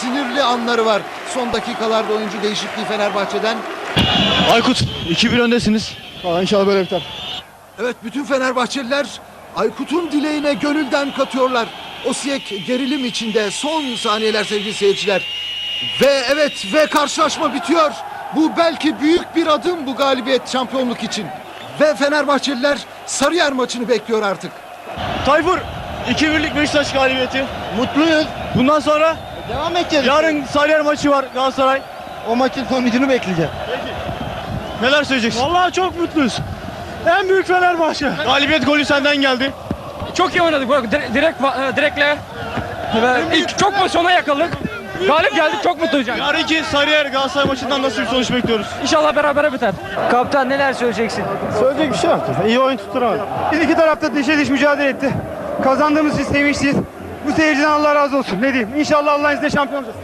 sinirli anları var. Son dakikalarda oyuncu değişikliği Fenerbahçe'den. Aykut 2-1 öndesiniz. Aa, inşallah böyle biter. Evet bütün Fenerbahçeliler Aykut'un dileğine gönülden katıyorlar. Osiyek gerilim içinde son saniyeler sevgili seyirciler. Ve evet ve karşılaşma bitiyor. Bu belki büyük bir adım bu galibiyet şampiyonluk için. Ve Fenerbahçeliler Sarıyer maçını bekliyor artık. Tayfur 2-1'lik Beşiktaş galibiyeti. Mutluyuz. Bundan sonra Devam edeceğiz. yarın Sarıyer maçı var Galatasaray. o maçın sonucunu bekleyeceğiz. Neler söyleyeceksin? Vallahi çok mutluyuz. En büyük Fenerbahçe. Galibiyet golü senden geldi. Çok iyi oynadık. Bak, dire- direkt e, direkle ve ilk çok pozisyona yakaladık. Galip geldik. Çok mutluyuz yani. Yarınki Sarıyer Galatasaray maçından nasıl bir sonuç bekliyoruz? İnşallah berabere biter. Kaptan neler söyleyeceksin? Söyleyecek bir şey yok. İyi oyun tutturamadı. Biz iki tarafta dişe diş mücadele etti. Kazandığımız için sevinçliyiz. Bu seyirciden Allah razı olsun. Ne diyeyim? İnşallah Allah'ın izniyle şampiyon olacağız.